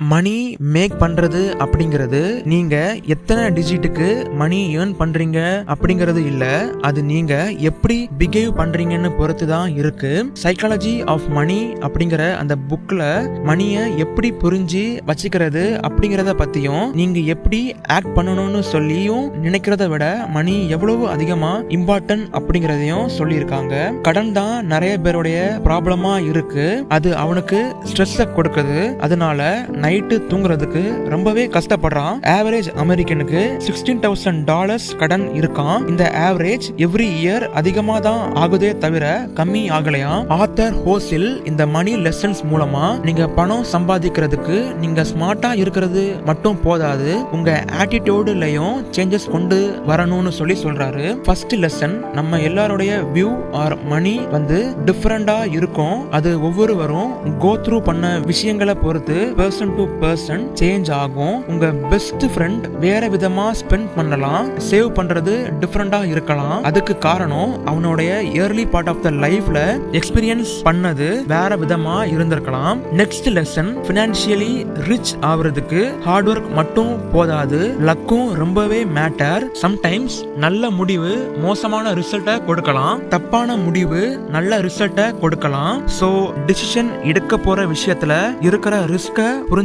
மணி make பண்றது அப்படிங்கிறது நீங்க எத்தனை டிஜிட்டுக்கு மணி ஏர்ன் பண்றீங்க அப்படிங்கிறது இல்ல. அது நீங்க எப்படி பிஹேவ் பண்றீங்கன்னு பொறுத்து தான் இருக்கு. சைக்காலஜி ஆஃப் மணி அப்படிங்கிற அந்த புக்ல மணியை எப்படி புரிஞ்சு வச்சுக்கிறது அப்படிங்கிறத பத்தியும் நீங்க எப்படி ஆக்ட் பண்ணணும்னு சொல்லியும் நினைக்கிறத விட மணி எவ்வளவு அதிகமா இம்பார்ட்டன்ட் அப்படிங்கிறதையும் சொல்லியிருக்காங்க. கடன் தான் நிறைய பேருடைய ப்ராப்ளமா இருக்கு. அது அவனுக்கு ஸ்ட்ரெஸ்ஸை கொடுக்குது. அதனால நைட்டு தூங்குறதுக்கு ரொம்பவே கஷ்டப்படுறான். ஆவரேஜ் அமெரிக்கனுக்கு சிக்ஸ்டீன் தௌசண்ட் டாலர்ஸ் கடன் இருக்கான். இந்த ஆவரேஜ் எவ்ரி இயர் அதிகமா தான் ஆகுதே தவிர கம்மி ஆகலையாம் ஆத்தர் ஹோசில் இந்த மணி லெசன்ஸ் மூலமா நீங்க பணம் சம்பாதிக்கிறதுக்கு நீங்க ஸ்மார்ட்டா இருக்கிறது மட்டும் போதாது. உங்க ஆட்டிடியூடுலயும் சேஞ்சஸ் கொண்டு வரணும்னு சொல்லி சொல்றாரு. ஃபர்ஸ்ட் லெசன் நம்ம எல்லாருடைய வியூ ஆர் மணி வந்து டிஃப்ரெண்டா இருக்கும். அது ஒவ்வொருவரும் கோ த்ரூ பண்ண விஷயங்களை பொறுத்து பர்சன் டு பர்சன் சேஞ்ச் ஆகும். உங்க பெஸ்ட் ஃப்ரெண்ட் வேற விதமா ஸ்பெண்ட் பண்ணலாம். சேவ் பண்றது டிஃப்ரெண்டா இருக்கலாம். அதுக்கு காரணம் அவனுடைய இயர்லி பார்ட் ஆஃப் த லைஃப்ல எக்ஸ்பீரியன்ஸ் பண்ணது வேற விதமா இருந்திருக்கலாம். நெக்ஸ்ட் லெசன் பினான்சியலி ரிச் ஆகுறதுக்கு ஹார்ட் ஒர்க் மட்டும் போதாது. லக்கும் ரொம்பவே மேட்டர் சம்டைம்ஸ் நல்ல முடிவு மோசமான ரிசல்ட்டை கொடுக்கலாம். தப்பான முடிவு நல்ல ரிசல்ட்டை கொடுக்கலாம். சோ டிசிஷன் எடுக்க போற விஷயத்துல இருக்கிற ரிஸ்க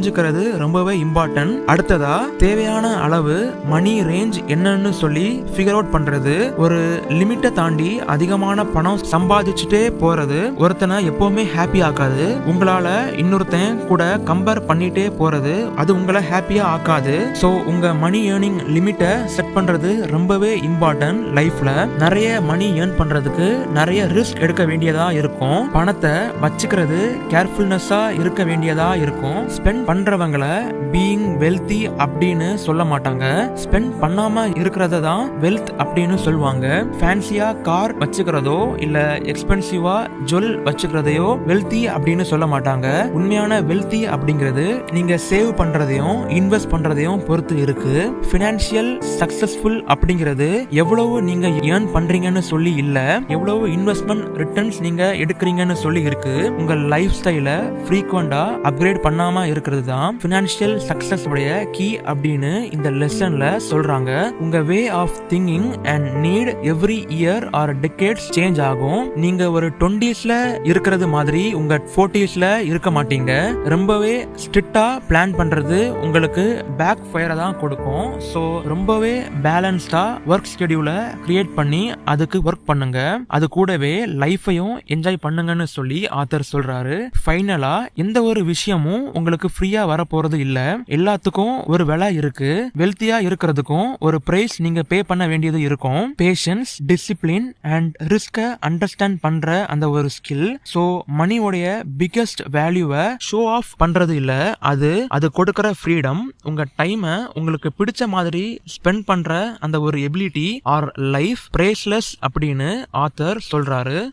தெரிஞ்சுக்கிறது ரொம்பவே இம்பார்ட்டன்ட் அடுத்ததா தேவையான அளவு மணி ரேஞ்ச் என்னன்னு சொல்லி ஃபிகர் அவுட் பண்றது. ஒரு லிமிட்டை தாண்டி அதிகமான பணம் சம்பாதிச்சுட்டே போறது. ஒருத்தனை எப்பவுமே ஹாப்பி ஆக்காது. உங்களால இன்னொருத்தன் கூட கம்பேர் பண்ணிட்டே போறது அது உங்களை ஹாப்பியா ஆக்காது. ஸோ உங்க மணி ஏர்னிங் லிமிட்டை செட் பண்றது ரொம்பவே இம்பார்ட்டன்ட் லைஃப்ல நிறைய மணி ஏர்ன் பண்றதுக்கு நிறைய ரிஸ்க் எடுக்க வேண்டியதா இருக்கும். பணத்தை வச்சுக்கிறது கேர்ஃபுல்னஸ்ஸா இருக்க வேண்டியதா இருக்கும். ஸ்பெண்ட் பண்றவங்கள பீயிங் வெல்தி அப்படின்னு சொல்ல மாட்டாங்க. ஸ்பெண்ட் பண்ணாம இருக்கிறத தான் வெல்த் அப்படின்னு சொல்லுவாங்க. ஃபேன்சியா கார் வச்சுக்கிறதோ இல்ல எக்ஸ்பென்சிவா ஜுவல் வச்சுக்கிறதையோ வெல்தி அப்படின்னு சொல்ல மாட்டாங்க. உண்மையான வெல்தி அப்படிங்கிறது நீங்க சேவ் பண்றதையும் இன்வெஸ்ட் பண்றதையும் பொறுத்து இருக்கு. பினான்சியல் சக்சஸ்ஃபுல் அப்படிங்கிறது எவ்வளவு நீங்க ஏர்ன் பண்றீங்கன்னு சொல்லி இல்ல எவ்வளவு இன்வெஸ்ட்மெண்ட் ரிட்டர்ன்ஸ் நீங்க எடுக்கிறீங்கன்னு சொல்லி இருக்கு. உங்க லைஃப் ஸ்டைல ஃப்ரீக்வெண்டா அப்கிரேட் பண்ணாம இருக்கிறது தான் ஃபினான்ஷியல் சக்சஸ் உடைய கீ அப்படின்னு இந்த லெசன்ல சொல்றாங்க. உங்க way of thinking and need every year or decades change ஆகும். நீங்க ஒரு டுவெண்டிஸ்ல இருக்கிறது மாதிரி உங்க ஃபோர்ட்டிஸ்ல இருக்க மாட்டீங்க. ரொம்பவே ஸ்ட்ரிக்டா பிளான் பண்றது உங்களுக்கு பேக் ஃபயரை தான் கொடுக்கும். ஸோ ரொம்பவே பேலன்ஸ்டா ஒர்க் ஸ்கெடியூலை கிரியேட் பண்ணி அதுக்கு ஒர்க் பண்ணுங்க. அது கூடவே லைஃபையும் என்ஜாய் பண்ணுங்கன்னு சொல்லி ஆத்தர் சொல்றாரு. ஃபைனலா எந்த ஒரு விஷயமும் உங்களுக்கு ஃப்ரீயா வரப்போறது இல்ல. எல்லாத்துக்கும் ஒரு விலை இருக்கு. வெல்த்தியா இருக்கிறதுக்கும் ஒரு பிரைஸ் நீங்க பே பண்ண வேண்டியது இருக்கும். Patience discipline and risk understand பண்ற அந்த ஒரு ஸ்கில் ஸோ மணியோடைய பிகெஸ்ட் வேல்யூவை ஷோ ஆஃப் பண்றது இல்ல. அது அது கொடுக்கற ஃப்ரீடம் உங்க டைமை உங்களுக்கு பிடிச்ச மாதிரி ஸ்பெண்ட் பண்ற அந்த ஒரு எபிலிட்டி ஆர் லைஃப் பிரேஸ்லெஸ் அப்படின்னு ஆத்தர் சொல்றாரு.